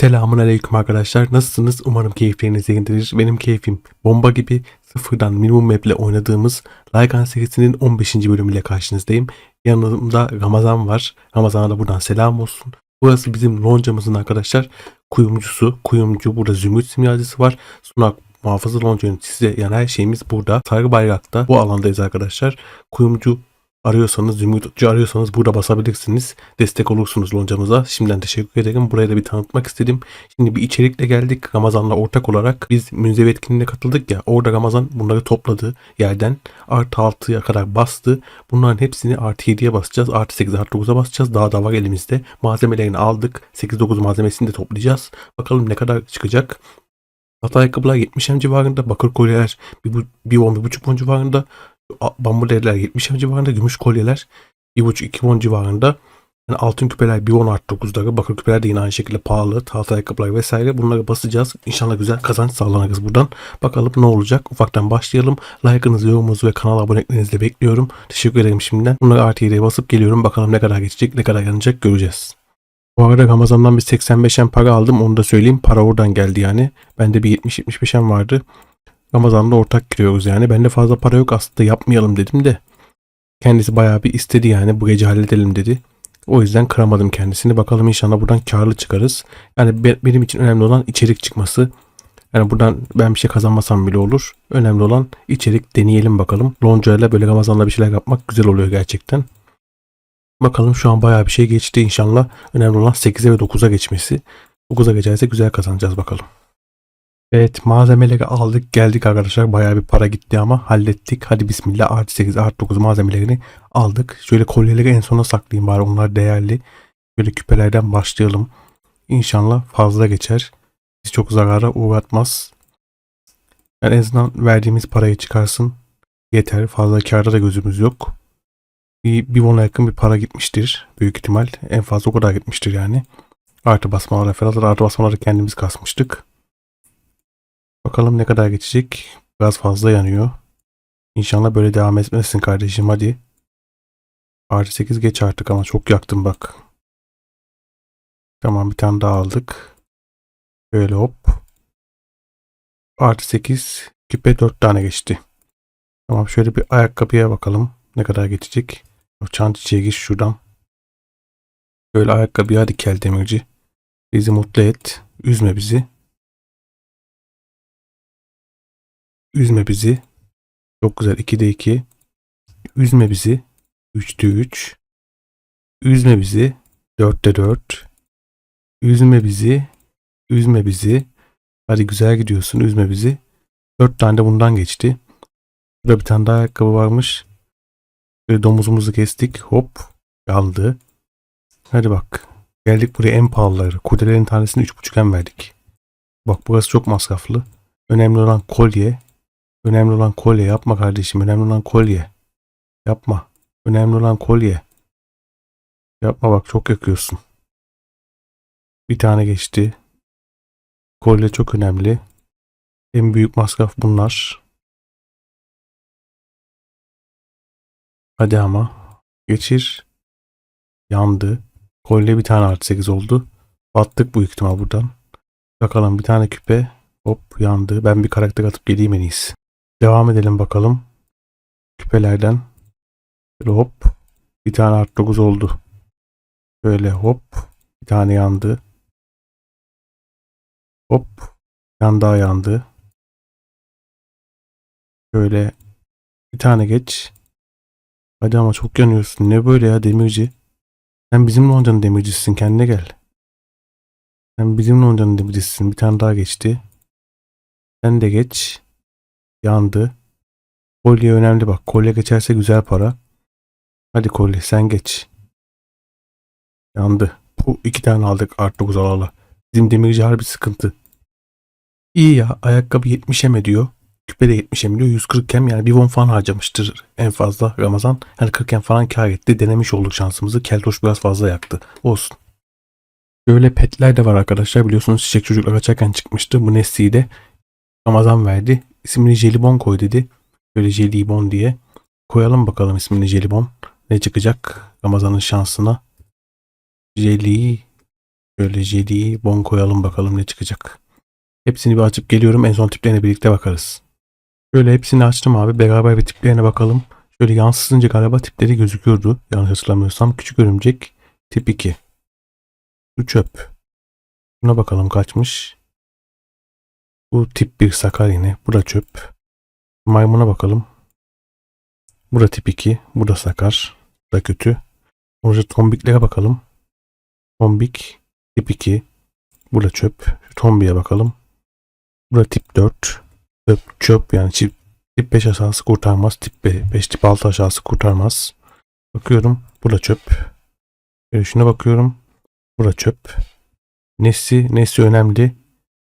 Selamun aleyküm arkadaşlar. Nasılsınız? Umarım keyifleriniz yerindedir. Benim keyfim bomba gibi sıfırdan minimum map ile oynadığımız Lycan serisinin 15. bölümüyle karşınızdayım. Yanımda Ramazan var. Ramazan'a da buradan selam olsun. Burası bizim loncamızın arkadaşlar kuyumcusu. Kuyumcu burada zümrüt simyacısı var. Sunak muhafızı lonca yöneticisi yani her şeyimiz burada. Sarı bayrakta bu alandayız arkadaşlar. Kuyumcu arıyorsanız, zümrütçü arıyorsanız burada basabilirsiniz. Destek olursunuz loncamıza. Şimdiden teşekkür ederim. Burayı da bir tanıtmak istedim. Şimdi bir içerikle geldik. Ramazan'la ortak olarak biz münzevi etkinliğine katıldık ya. Orada Ramazan bunları topladı yerden. Artı 6'ya kadar bastı. Bunların hepsini artı 7'ye basacağız. Artı 8, artı 9'a basacağız. Daha da var elimizde. Malzemelerini aldık. 8-9 malzemesini de toplayacağız. Bakalım ne kadar çıkacak. Hata ayakkabılar 70 hem civarında. Bakır kolyeler 1-10-1,5 won civarında. Bambu devler 70 hem civarında. Gümüş kolyeler 1,5-2 won civarında. Yani altın küpeler 1 10 artı 9'ları. Bakır küpeler de yine aynı şekilde pahalı. Tahta ayakkabılar vesaire. Bunları basacağız. İnşallah güzel kazanç sağlanırız buradan. Bakalım ne olacak. Ufaktan başlayalım. Like'ınızı, yorumunuzu ve kanala aboneliklerinizi de bekliyorum. Teşekkür ederim şimdiden. Bunları artı 7'ye basıp geliyorum. Bakalım ne kadar geçecek, ne kadar yanacak göreceğiz. Bu arada Ramazan'dan bir 85'en para aldım. Onu da söyleyeyim. Para oradan geldi yani. Bende bir 70-75'en vardı. Ramazan'da ortak giriyoruz yani. Bende fazla para yok aslında yapmayalım dedim de. Kendisi bayağı bir istedi yani bu gece halledelim dedi. O yüzden kıramadım kendisini. Bakalım inşallah buradan karlı çıkarız. Yani be- benim için önemli olan içerik çıkması. Yani buradan ben bir şey kazanmasam bile olur. Önemli olan içerik deneyelim bakalım. Lonca ile böyle Ramazan'la bir şeyler yapmak güzel oluyor gerçekten. Bakalım şu an bayağı bir şey geçti inşallah. Önemli olan 8'e ve 9'a geçmesi. 9'a geçerse güzel kazanacağız bakalım. Evet malzemeleri aldık geldik arkadaşlar. Bayağı bir para gitti ama hallettik. Hadi bismillah artı 8 artı 9 malzemelerini aldık. Şöyle kolyeleri en sona saklayayım bari onlar değerli. Böyle küpelerden başlayalım. İnşallah fazla geçer. Bizi çok zarara uğratmaz. Yani en azından verdiğimiz parayı çıkarsın. Yeter. Fazla karda da gözümüz yok. Bir, bir ona yakın bir para gitmiştir. Büyük ihtimal. En fazla o kadar gitmiştir yani. Artı basmalara falan. Artı basmaları kendimiz kasmıştık. Bakalım ne kadar geçecek. Biraz fazla yanıyor. İnşallah böyle devam etmesin kardeşim hadi. Artı 8 geç artık ama çok yaktım bak. Tamam bir tane daha aldık. Böyle hop. Artı 8 küpe 4 tane geçti. Tamam şöyle bir ayakkabıya bakalım. Ne kadar geçecek. Çan çiçeğe gir şuradan. Böyle ayakkabıya hadi kel demirci. Bizi mutlu et. Üzme bizi. Üzme bizi. Çok güzel. 2'de 2. Üzme bizi. 3'te 3. Üzme bizi. 4'te 4. Üzme bizi. Üzme bizi. Hadi güzel gidiyorsun. Üzme bizi. 4 tane de bundan geçti. Burada bir tane daha ayakkabı varmış. Böyle domuzumuzu kestik. Hop. Yandı. Hadi bak. Geldik buraya en pahalıları. Kurdelerin tanesini 3.5'en verdik. Bak burası çok masraflı. Önemli olan kolye. Önemli olan kolye. Yapma kardeşim. Önemli olan kolye. Yapma. Önemli olan kolye. Yapma bak çok yakıyorsun. Bir tane geçti. Kolye çok önemli. En büyük masraf bunlar. Hadi ama. Geçir. Yandı. Kolye bir tane artı 8 oldu. Battık bu ihtimal buradan. Bakalım bir tane küpe. Hop yandı. Ben bir karakter atıp geleyim en iyisi. Devam edelim bakalım. Küpelerden. Böyle hop. Bir tane artı 9 oldu. Böyle hop. Bir tane yandı. Hop. Tane daha yandı. Şöyle bir tane geç. Hadi ama çok yanıyorsun. Ne böyle ya demirci? Sen bizim loncanın demircisisin. Kendine gel. Sen bizim loncanın demircisisin. Bir tane daha geçti. Sen de geç. Yandı. Kolye önemli bak. Kolye geçerse güzel para. Hadi kolye sen geç. Yandı. Bu iki tane aldık artı 9 alala. Bizim demirci harbi sıkıntı. İyi ya ayakkabı 70 em ediyor. Küpe de 70 em ediyor. 140 em yani bir won falan harcamıştır en fazla Ramazan. Yani 40 em falan kar etti. Denemiş olduk şansımızı. Keltoş biraz fazla yaktı. Olsun. Böyle petler de var arkadaşlar. Biliyorsunuz çiçek çocuklar açarken çıkmıştı. Bu Nessi'yi de Ramazan verdi. İsmini Jelibon koy dedi. Böyle Jelibon diye. Koyalım bakalım ismini Jelibon. Ne çıkacak Ramazan'ın şansına. Jeli Şöyle JD'yi bon koyalım bakalım ne çıkacak. Hepsini bir açıp geliyorum. En son tiplerine birlikte bakarız. Şöyle hepsini açtım abi. Beraber bir tiplerine bakalım. Şöyle yansıtınca galiba tipleri gözüküyordu. Yanlış hatırlamıyorsam. Küçük örümcek tip 2. Bu çöp. Buna bakalım kaçmış. Bu tip 1 sakar yine. Bu da çöp. Maymuna bakalım. Bu da tip 2. Bu da sakar. Bu da kötü. Burada tombiklere bakalım. Tombik tip 2. Bu da çöp. Şu tombiye bakalım. Bu da tip 4. Çöp, çöp yani tip, tip 5 aşağısı kurtarmaz. Tip 5, tip 6 aşağısı kurtarmaz. Bakıyorum. Bu da çöp. Şöyle şuna bakıyorum. Bu da çöp. Nesi, nesi önemli.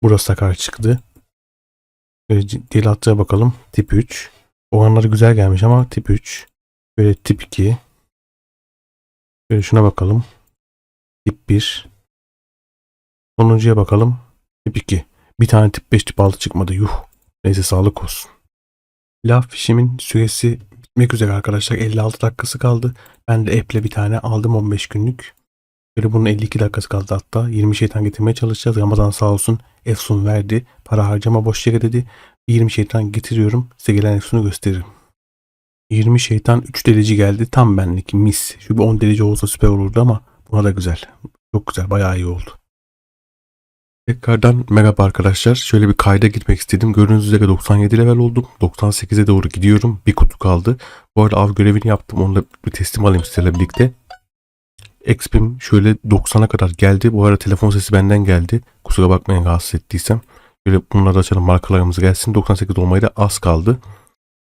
Burası sakar çıktı. Böyle diğer attığa bakalım. Tip 3. Oranları güzel gelmiş ama tip 3. Böyle tip 2. Böyle şuna bakalım. Tip 1. Sonuncuya bakalım. Tip 2. Bir tane tip 5 tip 6 çıkmadı. Yuh. Neyse sağlık olsun. Laf fişimin süresi bitmek üzere arkadaşlar. 56 dakikası kaldı. Ben de app'le bir tane aldım 15 günlük. Bunun 52 dakikası kaldı hatta. 20 şeytan getirmeye çalışacağız. Ramazan sağ olsun Efsun verdi. Para harcama boş yere dedi. 20 şeytan getiriyorum. Size gelen Efsun'u gösteririm. 20 şeytan 3 delici geldi. Tam benlik mis. Şu bir 10 delici olsa süper olurdu ama buna da güzel. Çok güzel. Bayağı iyi oldu. Tekrardan merhaba arkadaşlar. Şöyle bir kayda gitmek istedim. Gördüğünüz üzere 97 level oldum. 98'e doğru gidiyorum. Bir kutu kaldı. Bu arada av görevini yaptım. Onu da bir teslim alayım sizlerle birlikte. XP'm şöyle 90'a kadar geldi. Bu arada telefon sesi benden geldi. Kusura bakmayın rahatsız ettiysem. Böyle bunları da açalım markalarımız gelsin. 98 olmaya da az kaldı.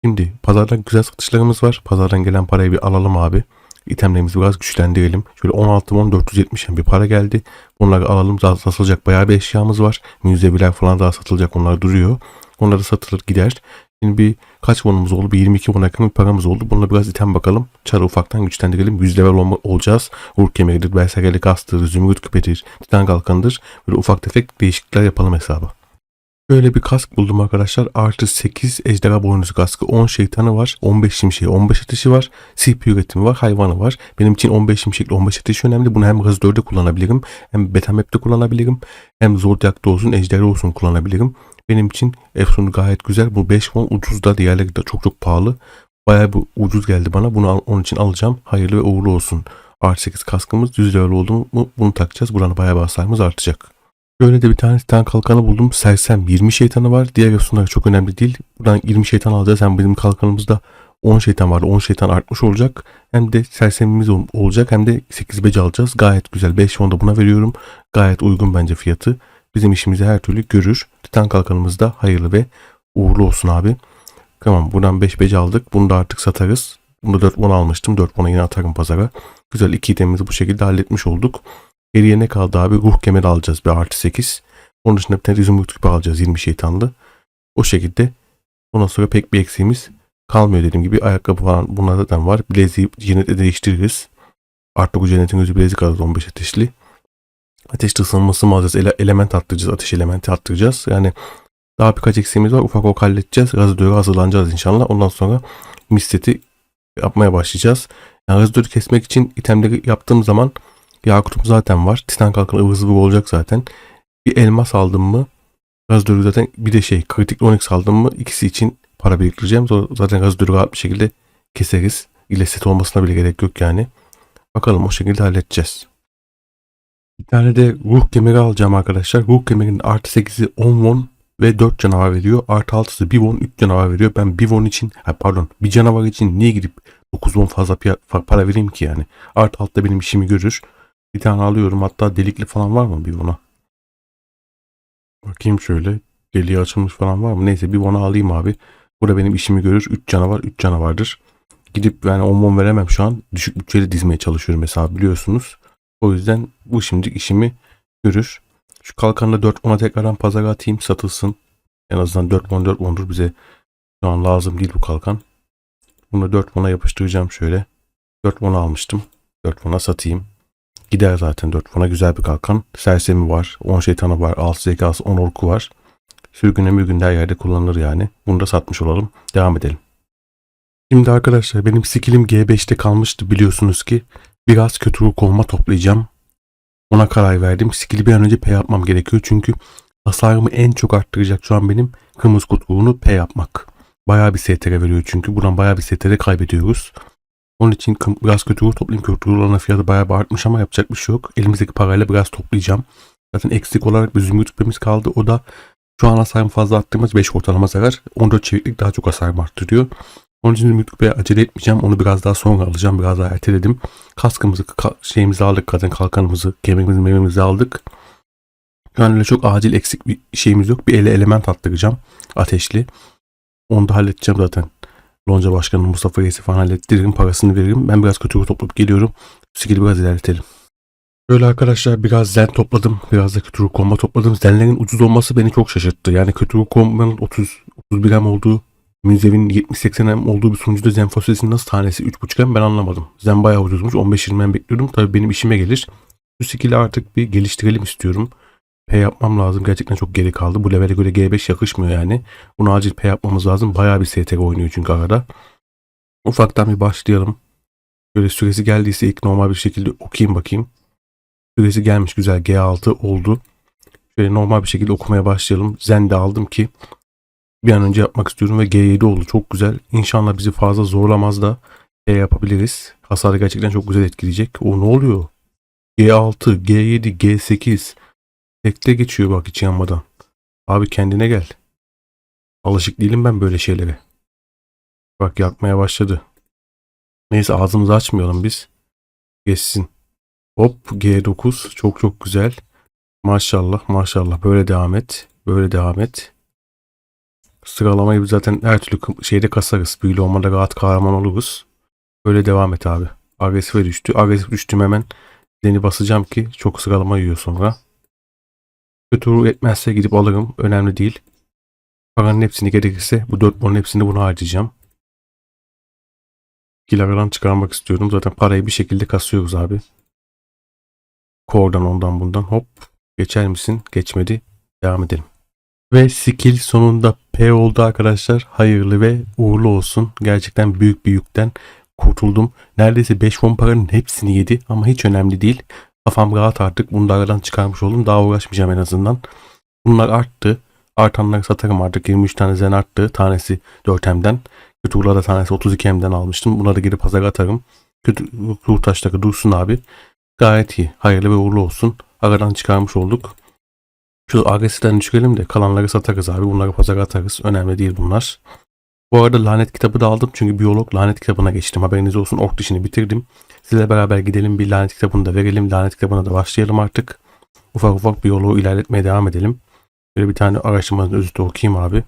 Şimdi pazardan güzel satışlarımız var. Pazardan gelen parayı bir alalım abi. İtemlerimizi biraz güçlendirelim. Şöyle 16 10 470 bir para geldi. Bunları alalım. Daha satılacak bayağı bir eşyamız var. Müzeviler falan daha satılacak. Onlar duruyor. Onları satılır gider. Şimdi bir kaç bonumuz oldu? Bir 22 bon yakın paramız oldu. Bununla biraz item bakalım. Çarı ufaktan güçlendirelim. 100 level olma, olacağız. Uğur kemeridir, berserkerlik astıdır, zümrüt küpedir, titan kalkanıdır. Böyle ufak tefek değişiklikler yapalım hesaba. Böyle bir kask buldum arkadaşlar. Artı 8 ejderha boynuzu kaskı. 10 şeytanı var. 15 şimşeği, 15 ateşi var. CP üretimi var. Hayvanı var. Benim için 15 şimşekli 15 ateşi önemli. Bunu hem hız 4'de kullanabilirim. Hem beta map'te kullanabilirim. Hem Zodiac'ta olsun, ejderha olsun kullanabilirim. Benim için Efsun gayet güzel. Bu 5 won ucuz da diğerleri de çok çok pahalı. Bayağı bu ucuz geldi bana. Bunu al- onun için alacağım. Hayırlı ve uğurlu olsun. Artı 8 kaskımız 100 level oldu mu bunu takacağız. Buranın bayağı bir artacak. Böyle de bir tane titan kalkanı buldum. Sersem 20 şeytanı var. Diğer yosunlar çok önemli değil. Buradan 20 şeytan alacağız. Hem bizim kalkanımızda 10 şeytan vardı. 10 şeytan artmış olacak. Hem de sersemimiz ol- olacak. Hem de 8 beci alacağız. Gayet güzel. 5 won da buna veriyorum. Gayet uygun bence fiyatı. Bizim işimizi her türlü görür. Titan kalkanımız da hayırlı ve uğurlu olsun abi. Tamam buradan 5 beci aldık. Bunu da artık satarız. Bunu da 4 won almıştım. 4 won'a yine atarım pazara. Güzel iki itemimizi bu şekilde halletmiş olduk. Geriye ne kaldı abi? Ruh kemeri alacağız bir artı 8. Onun dışında bir tane zümrüt küpü alacağız 20 şeytanlı. O şekilde ondan sonra pek bir eksiğimiz kalmıyor dediğim gibi. Ayakkabı falan bunlar zaten var. Bileziği cennetle değiştiririz. Artık bu cennetin gözü bilezik alırız 15 ateşli. Ateş ısınması alacağız? Ele- element arttıracağız. Ateş elementi arttıracağız. Yani daha birkaç eksiğimiz var. Ufak ufak halledeceğiz. Razidöre hazırlanacağız inşallah. Ondan sonra misteti yapmaya başlayacağız. Yani razidörü kesmek için itemleri yaptığım zaman Yakutum zaten var. Titan kalkanı ıvır zıvır olacak zaten. Bir elmas aldım mı Razidörü zaten bir de şey kritik onyx aldım mı ikisi için para biriktireceğim. Sonra Zaten Razidörü rahat bir şekilde keseriz. İle set olmasına bile gerek yok yani. Bakalım o şekilde halledeceğiz. Bir tane de ruh kemeri alacağım arkadaşlar. Ruh kemerinin artı 8'i 10 won ve 4 canavar veriyor. Artı 6'sı 1 won 3 canavar veriyor. Ben 1 won için ha pardon bir canavar için niye gidip 9 won fazla para vereyim ki yani. Artı 6 da benim işimi görür. Bir tane alıyorum. Hatta delikli falan var mı bir buna? Bakayım şöyle. Deliği açılmış falan var mı? Neyse bir buna alayım abi. Bu da benim işimi görür. 3 canavar 3 canavardır. Gidip yani 10 won veremem şu an. Düşük bütçeli dizmeye çalışıyorum mesela biliyorsunuz. O yüzden bu şimdi işimi görür. Şu kalkanı da 4 won'a tekrardan pazara atayım satılsın. En azından 4 won 4 won'dur bize. Şu an lazım değil bu kalkan. Bunu 4 won'a yapıştıracağım şöyle. 4 won'a almıştım. 4 won'a satayım. Gider zaten 4 fona güzel bir kalkan. Sersemi var. 10 şeytanı var. 6 zekası 10 orku var. Sürgüne mürgünde her yerde kullanılır yani. Bunu da satmış olalım. Devam edelim. Şimdi arkadaşlar benim skillim G5'te kalmıştı biliyorsunuz ki. Biraz kötü olma toplayacağım. Ona karar verdim. Skill'i bir an önce P yapmam gerekiyor. Çünkü hasarımı en çok arttıracak şu an benim kırmızı kutluğunu P yapmak. Bayağı bir STR veriyor çünkü. Buradan bayağı bir STR kaybediyoruz. Onun için biraz kötü ruh toplayayım. Kötü ruhların fiyatı bayağı bir artmış ama yapacak bir şey yok. Elimizdeki parayla biraz toplayacağım. Zaten eksik olarak bir zümrüt küpemiz kaldı. O da şu an hasarımı fazla arttırmaz. 5 ortalama zarar. 14 çeviklik daha çok hasarımı arttırıyor. Onun için küpeye acele etmeyeceğim. Onu biraz daha sonra alacağım. Biraz daha erteledim. Kaskımızı, ka- şeyimizi aldık. Kadın kalkanımızı, kemerimizi, mememizi aldık. An öyle çok acil eksik bir şeyimiz yok. Bir ele element attıracağım. Ateşli. Onu da halledeceğim zaten. Lonca Başkanı Mustafa Reis'i falan hallettiririm. Parasını veririm. Ben biraz kötü toplayıp geliyorum. Skill'i biraz ilerletelim. Böyle arkadaşlar biraz zen topladım. Biraz da kötü komba topladım. Zenlerin ucuz olması beni çok şaşırttı. Yani kötü kombanın 30 31 hem olduğu Münzev'in 70-80 hem olduğu bir sunucuda zen fosilesinin nasıl tanesi 3.5 hem ben anlamadım. Zen bayağı ucuzmuş. 15-20 hem bekliyordum. Tabii benim işime gelir. Şu skill'i artık bir geliştirelim istiyorum. P yapmam lazım. Gerçekten çok geri kaldı. Bu levele göre G5 yakışmıyor yani. Bunu acil P yapmamız lazım. Bayağı bir STR oynuyor çünkü arada. Ufaktan bir başlayalım. Böyle süresi geldiyse ilk normal bir şekilde okuyayım bakayım. Süresi gelmiş güzel G6 oldu. Şöyle normal bir şekilde okumaya başlayalım. Zen de aldım ki bir an önce yapmak istiyorum ve G7 oldu. Çok güzel. İnşallah bizi fazla zorlamaz da P yapabiliriz. Hasarı gerçekten çok güzel etkileyecek. O ne oluyor? G6, G7, G8. Tekte geçiyor bak hiç yanmadan. Abi kendine gel. Alışık değilim ben böyle şeylere. Bak yakmaya başladı. Neyse ağzımızı açmayalım biz. Geçsin. Hop G9 çok çok güzel. Maşallah maşallah böyle devam et. Böyle devam et. Sıralamayı zaten her türlü şeyde kasarız. Büyülü olmada rahat kahraman oluruz. Böyle devam et abi. Agresife düştü. Agresif düştüm hemen. Deni basacağım ki çok sıralama yiyor sonra. Kötü ruh etmezse gidip alırım. Önemli değil. Paranın hepsini gerekirse bu dört bonun hepsini buna harcayacağım. Kilaradan çıkarmak istiyorum. Zaten parayı bir şekilde kasıyoruz abi. Kordan ondan bundan hop. Geçer misin? Geçmedi. Devam edelim. Ve skill sonunda P oldu arkadaşlar. Hayırlı ve uğurlu olsun. Gerçekten büyük bir yükten kurtuldum. Neredeyse 5 won paranın hepsini yedi ama hiç önemli değil. Kafam rahat artık. Bunu da aradan çıkarmış oldum. Daha uğraşmayacağım en azından. Bunlar arttı. Artanları satarım artık. 23 tane zen arttı. Tanesi 4M'den. Kötü da tanesi 32M'den almıştım. Bunları geri pazara atarım. Kötü ruh taşları dursun abi. Gayet iyi. Hayırlı ve uğurlu olsun. Aradan çıkarmış olduk. Şu agresiften düşürelim de kalanları satarız abi. Bunları pazara atarız. Önemli değil bunlar. Bu arada lanet kitabı da aldım. Çünkü biyolog lanet kitabına geçtim. Haberiniz olsun. Ork dişini bitirdim. Sizle beraber gidelim bir lanet kitabını da verelim. Lanet kitabına da başlayalım artık. Ufak ufak biyoloğu ilerletmeye devam edelim. Böyle bir tane araştırmanın özü okuyayım abi.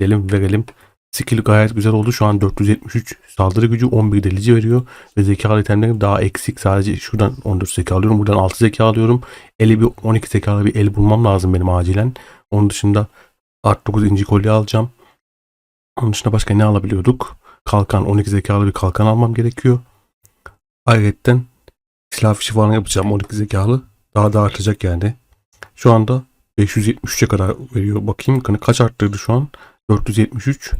Gidelim verelim. Skill gayet güzel oldu. Şu an 473 saldırı gücü 11 delici veriyor. Ve zekalı itemlerim daha eksik. Sadece şuradan 14 zeka alıyorum. Buradan 6 zeka alıyorum. Eli bir 12 zekalı bir el bulmam lazım benim acilen. Onun dışında art 9 inci kolye alacağım. Onun dışında başka ne alabiliyorduk? Kalkan 12 zekalı bir kalkan almam gerekiyor. Ayrıca silah fişi falan yapacağım 12 zekalı. Daha da artacak yani. Şu anda 573'e kadar veriyor. Bakayım kaç arttırdı şu an? 473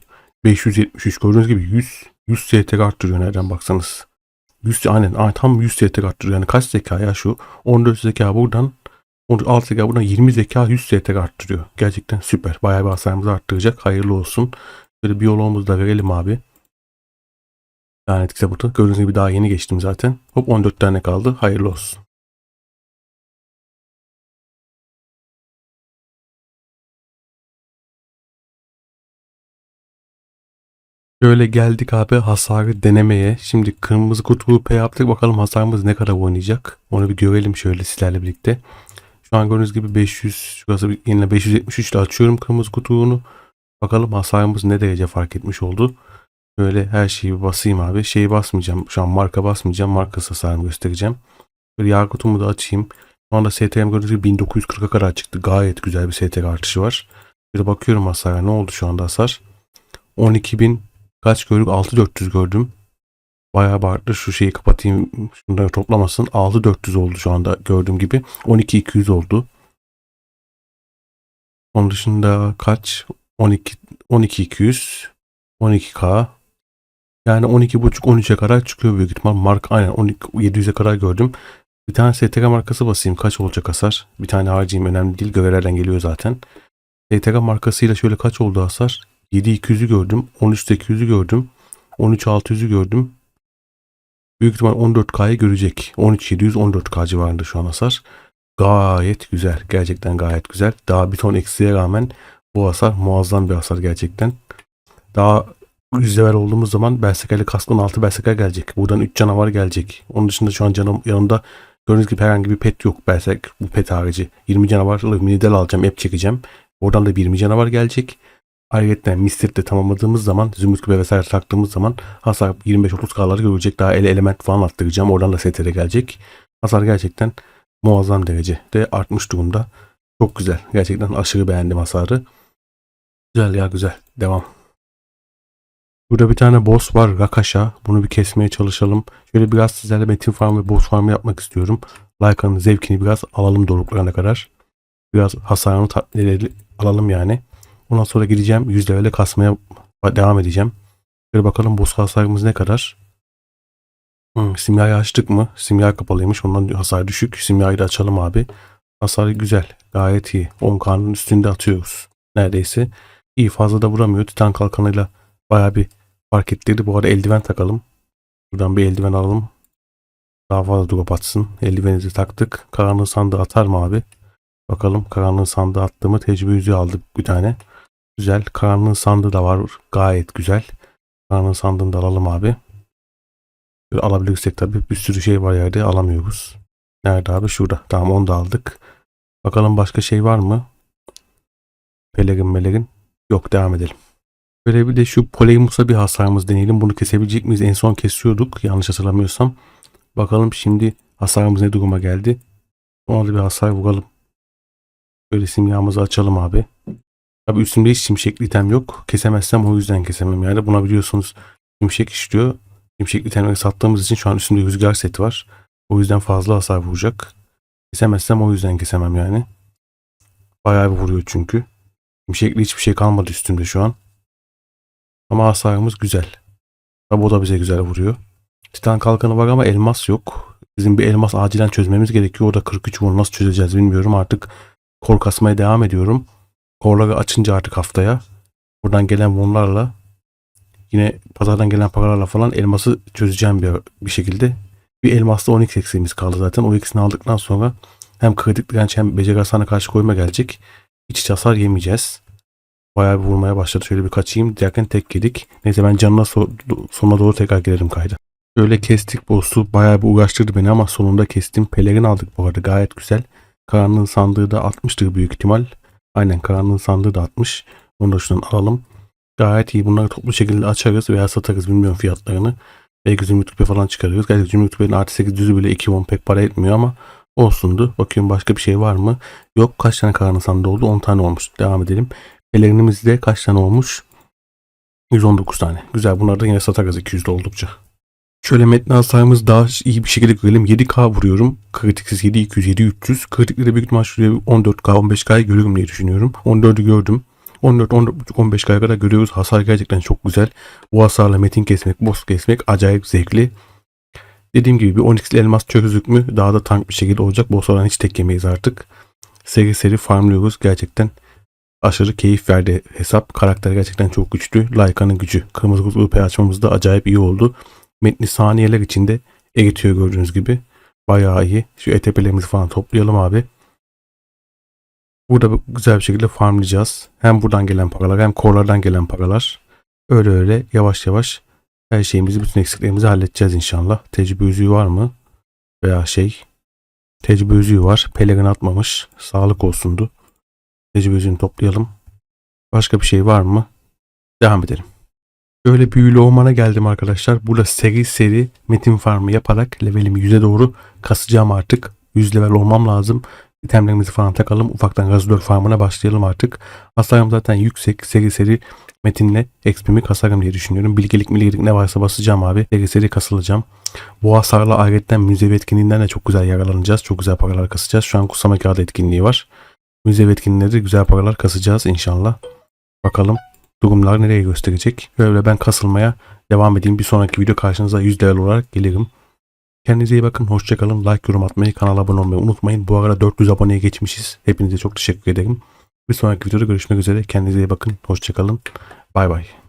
573 gördüğünüz gibi 100 100 STR arttırıyor nereden baksanız. 100 aynen, aynen tam 100 STR arttırıyor. Yani kaç zeka ya şu? 14 zeka buradan 16 zeka buradan 20 zeka 100 STR arttırıyor. Gerçekten süper. Bayağı bir hasarımızı arttıracak. Hayırlı olsun. Böyle biyoloğumuzu da verelim abi. Lanet kitabı. Gördüğünüz gibi daha yeni geçtim zaten. Hop 14 tane kaldı. Hayırlı olsun. Şöyle geldik abi hasarı denemeye. Şimdi kırmızı kutuyu P yaptık. Bakalım hasarımız ne kadar oynayacak. Onu bir görelim şöyle sizlerle birlikte. Şu an gördüğünüz gibi 500 şurası yine 573 ile açıyorum kırmızı kutuğunu. Bakalım hasarımız ne derece fark etmiş oldu. Böyle her şeyi basayım abi. Şeyi basmayacağım. Şu an marka basmayacağım. Marka hasarımı göstereceğim. Böyle yağ kutumu da açayım. Şu anda STM gördüğünüz gibi 1940'a kadar çıktı. Gayet güzel bir STR artışı var. Bir bakıyorum hasara. Ne oldu şu anda hasar? 12.000 Kaç gördük? 6400 gördüm. Bayağı abarttı. Şu şeyi kapatayım. Şunları toplamasın. 6400 oldu şu anda gördüğüm gibi. 12200 oldu. Onun dışında kaç? 12 12200 12k yani 12.5 13'e kadar çıkıyor büyük ihtimal. Mark aynen 12 700'e kadar gördüm. Bir tane STK markası basayım. Kaç olacak hasar? Bir tane harcayayım. Önemli değil. Görevlerden geliyor zaten. STK markasıyla şöyle kaç oldu hasar? 7200'ü gördüm. 13800'ü gördüm. 13600'ü gördüm. Büyük ihtimal 14K'yı görecek. 13700 14K civarında şu an hasar. Gayet güzel. Gerçekten gayet güzel. Daha bir ton eksiğe rağmen bu hasar muazzam bir hasar gerçekten. Daha 100 level olduğumuz zaman Berserker'le kaskın 6 Berserker gelecek. Buradan 3 canavar gelecek. Onun dışında şu an canım yanımda gördüğünüz gibi herhangi bir pet yok. Berserk bu pet harici. 20 canavarlı minidel alacağım. App çekeceğim. Oradan da 20 canavar gelecek. Ayrıca Mystic tamamladığımız zaman Zümrüt Küpe vesaire taktığımız zaman hasar 25-30 K'ları görecek. Daha ele element falan attıracağım. Oradan da STR gelecek. Hasar gerçekten muazzam derecede artmış durumda. Çok güzel. Gerçekten aşırı beğendim hasarı. Güzel ya güzel. Devam. Burada bir tane boss var Rakasha. Bunu bir kesmeye çalışalım. Şöyle biraz sizlerle metin farm ve boss farmı yapmak istiyorum. Like'ın zevkini biraz alalım doruklarına kadar. Biraz hasarını alalım yani. Ondan sonra gideceğim 100 level'e kasmaya devam edeceğim. Şöyle bakalım boss hasarımız ne kadar. Hmm, simyayı açtık mı? Simya kapalıymış. Ondan hasar düşük. Simyayı da açalım abi. Hasarı güzel. Gayet iyi. 10K'nın üstünde atıyoruz. Neredeyse. İyi fazla da vuramıyor. Titan kalkanıyla baya bir fark ettirdi. Bu arada eldiven takalım. Buradan bir eldiven alalım. Daha fazla drop atsın. Eldivenimizi taktık. Karanlığı sandığı atar mı abi? Bakalım karanlığı sandığı attığımı tecrübe yüzüğü aldık bir tane. Güzel. Karanlığın sandığı da var. Gayet güzel. Karanlığın sandığını da alalım abi. Böyle alabilirsek tabii bir sürü şey var yerde alamıyoruz. Nerede abi? Şurada. Tamam onu da aldık. Bakalım başka şey var mı? Pelerin melerin. Yok devam edelim. Böyle bir de şu Poleyimus'a bir hasarımız deneyelim. Bunu kesebilecek miyiz? En son kesiyorduk. Yanlış hatırlamıyorsam. Bakalım şimdi hasarımız ne duruma geldi. Ona da bir hasar vuralım. Böyle simyamızı açalım abi. Tabi üstümde hiç şimşekli item yok. Kesemezsem o yüzden kesemem yani. Buna biliyorsunuz şimşek işliyor. Şimşekli itemleri sattığımız için şu an üstümde rüzgar seti var. O yüzden fazla hasar vuracak. Kesemezsem o yüzden kesemem yani. Bayağı bir vuruyor çünkü. Şimşekli hiçbir şey kalmadı üstümde şu an. Ama hasarımız güzel. Tabi o da bize güzel vuruyor. Titan kalkanı var ama elmas yok. Bizim bir elmas acilen çözmemiz gerekiyor. O da 43 bunu nasıl çözeceğiz bilmiyorum. Artık kor kasmaya devam ediyorum. Korları açınca artık haftaya buradan gelen bunlarla yine pazardan gelen paralarla falan elması çözeceğim bir, bir şekilde. Bir elmasla 12 eksiğimiz kaldı zaten. O ikisini aldıktan sonra hem kritik direnç hem beceri hasarına karşı koyma gelecek. Hiç hiç hasar yemeyeceğiz. Bayağı bir vurmaya başladı. Şöyle bir kaçayım. Derken tek yedik. Neyse ben canına so sonuna doğru tekrar gelirim kayda. Şöyle kestik boss'u. Bayağı bir uğraştırdı beni ama sonunda kestim. Pelerin aldık bu arada. Gayet güzel. Karanlığın sandığı da 60'tır büyük ihtimal. Aynen karanlığın sandığı da 60. Onu da şuradan alalım. Gayet iyi. Bunları toplu şekilde açarız veya satarız. Bilmiyorum fiyatlarını. Belki Zümrüt'e falan çıkarırız. Gerçi Zümrüt'ün artı 8 düzü bile 2 won pek para etmiyor ama olsundu. Bakıyorum başka bir şey var mı? Yok. Kaç tane karanlığın sandığı oldu? 10 tane olmuş. Devam edelim. Pelerinimizde kaç tane olmuş? 119 tane. Güzel. Bunları da yine satarız 200'de oldukça. Şöyle metni hasarımız daha iyi bir şekilde görelim. 7K vuruyorum. Kritiksiz 7 200 7 300. Kritikleri büyük ihtimal şuraya 14K 15K'yı görürüm diye düşünüyorum. 14'ü gördüm. 14 14 15K'ya kadar görüyoruz. Hasar gerçekten çok güzel. Bu hasarla metin kesmek, boss kesmek acayip zevkli. Dediğim gibi bir 12'li elmas çözük mü daha da tank bir şekilde olacak. Boss'lardan hiç tek yemeyiz artık. Seri seri farmlıyoruz. Gerçekten aşırı keyif verdi hesap. Karakter gerçekten çok güçlü. Laika'nın gücü. Kırmızı kutu açmamız da acayip iyi oldu. Metni saniyeler içinde eritiyor gördüğünüz gibi. Bayağı iyi. Şu ETP'lerimizi falan toplayalım abi. Burada güzel bir şekilde farmlayacağız. Hem buradan gelen paralar hem korlardan gelen paralar. Öyle öyle yavaş yavaş her şeyimizi bütün eksiklerimizi halledeceğiz inşallah. Tecrübe yüzüğü var mı? Veya şey tecrübe yüzüğü var. Pelerin atmamış. Sağlık olsundu. Tecrübe yüzüğünü toplayalım. Başka bir şey var mı? Devam edelim. Böyle büyülü ormana geldim arkadaşlar. Burada seri seri metin farmı yaparak levelimi 100'e doğru kasacağım artık. 100 level olmam lazım. İtemlerimizi falan takalım. Ufaktan gazlör farmına başlayalım artık. Hasarım zaten yüksek. Seri seri metinle XP'mi kasarım diye düşünüyorum. Bilgelik milgelik ne varsa basacağım abi. Seri seri kasılacağım. Bu hasarla ayrıca müzevi etkinliğinden de çok güzel yararlanacağız. Çok güzel paralar kasacağız. Şu an kutsama kağıdı etkinliği var. Müzevi etkinliğinde de güzel paralar kasacağız inşallah. Bakalım durumlar nereye gösterecek. Böyle ben kasılmaya devam edeyim. Bir sonraki video karşınıza 100 level olarak gelirim. Kendinize iyi bakın. Hoşçakalın. Like, yorum atmayı, kanala abone olmayı unutmayın. Bu arada 400 aboneye geçmişiz. Hepinize çok teşekkür ederim. Bir sonraki videoda görüşmek üzere. Kendinize iyi bakın. Hoşçakalın. Bay bay.